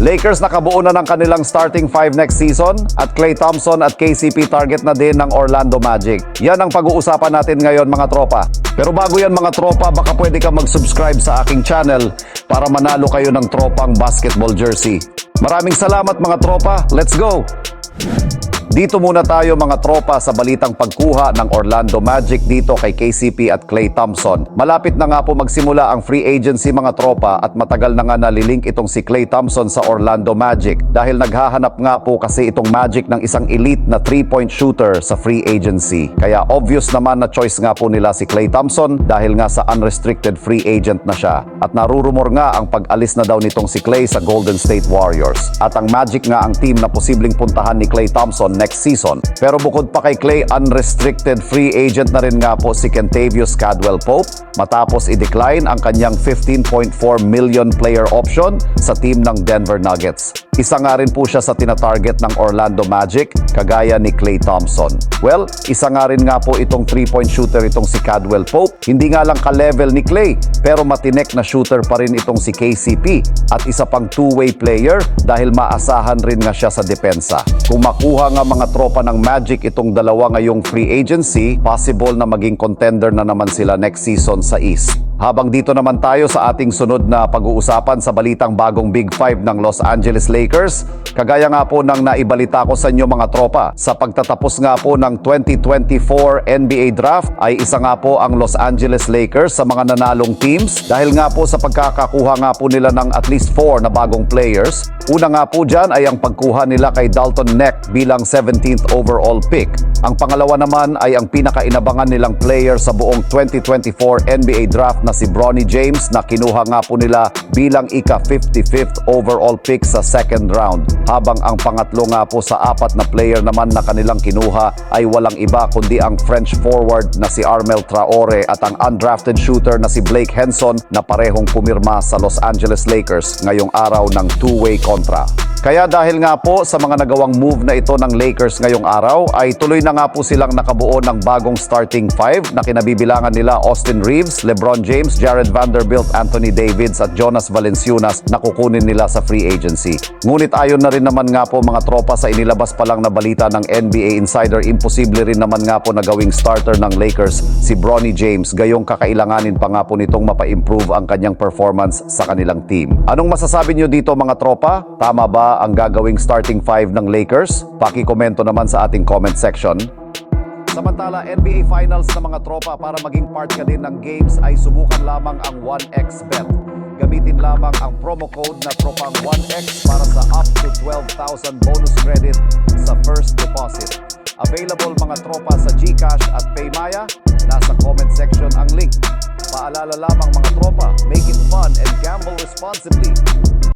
Lakers nakabuo na ng kanilang starting five next season at Klay Thompson at KCP target na din ng Orlando Magic. Yan ang pag-uusapan natin ngayon mga tropa. Pero bago yan mga tropa, baka pwede ka mag-subscribe sa aking channel para manalo kayo ng tropang basketball jersey. Maraming salamat mga tropa. Let's go! Dito muna tayo mga tropa sa balitang pagkuha ng Orlando Magic dito kay KCP at Klay Thompson. Malapit na nga po magsimula ang free agency mga tropa at matagal na nga nalilink itong si Klay Thompson sa Orlando Magic dahil naghahanap nga po kasi itong Magic ng isang elite na 3-point shooter sa free agency. Kaya obvious naman na choice nga po nila si Klay Thompson dahil nga sa unrestricted free agent na siya. At narurumor nga ang pag-alis na daw nitong si Klay sa Golden State Warriors. At ang Magic nga ang team na posibleng puntahan ni Klay Thompson next season. Pero bukod pa kay Clay, unrestricted free agent na rin nga po si Kentavious Cadwell Pope matapos i-decline ang kanyang 15.4 million player option sa team ng Denver Nuggets. Isa nga rin po siya sa tinatarget ng Orlando Magic kagaya ni Clay Thompson. Well, isa nga rin nga po itong 3-point shooter itong si Cadwell Pope. Hindi nga lang ka-level ni Clay pero matinek na shooter pa rin itong si KCP at isa pang two-way player dahil maasahan rin nga siya sa depensa. Kung makuha nga mga tropa ng Magic itong dalawa ngayong free agency, possible na maging contender na naman sila next season sa East. Habang dito naman tayo sa ating sunod na pag-uusapan sa balitang bagong Big Five ng Los Angeles Lakers, kagaya nga po ng naibalita ko sa inyo mga tropa, sa pagtatapos nga po ng 2024 NBA Draft ay isa nga po ang Los Angeles Lakers sa mga nanalong teams dahil nga po sa pagkakakuha nga po nila ng at least 4 na bagong players. Una nga po dyan ay ang pagkuha nila kay Dalton Neck bilang 17th overall pick. Ang pangalawa naman ay ang pinakainabangan nilang player sa buong 2024 NBA Draft na si Bronny James na kinuha nga po nila bilang ika-55th overall pick sa second round. Habang ang pangatlo nga po sa apat na player naman na kanilang kinuha ay walang iba kundi ang French forward na si Armel Traore at ang undrafted shooter na si Blake Henson na parehong pumirma sa Los Angeles Lakers ngayong araw ng two-way kontra. Kaya dahil nga po sa mga nagawang move na ito ng Lakers ngayong araw ay tuloy na nga po silang nakabuo ng bagong starting five na kinabibilangan nila Austin Reeves, LeBron James, Jared Vanderbilt, Anthony Davids at Jonas Valenciunas na kukunin nila sa free agency. Ngunit ayon na rin naman nga po mga tropa sa inilabas pa lang na balita ng NBA Insider, imposible rin naman nga po na gawing starter ng Lakers si Bronny James gayong kakailanganin pa nga po nitong mapa-improve ang kanyang performance sa kanilang team. Anong masasabi nyo dito mga tropa? Tama ba ang gagawing starting five ng Lakers? Pakikomento naman sa ating comment section. Samantala, NBA Finals na mga tropa para maging part ka din ng games ay subukan lamang ang 1xBet. Gamitin lamang ang promo code na tropang 1x para sa up to 12,000 bonus credit sa first deposit. Available mga tropa sa GCash at Paymaya. Nasa comment section ang link. Paalala lamang mga tropa, make it fun and gamble responsibly.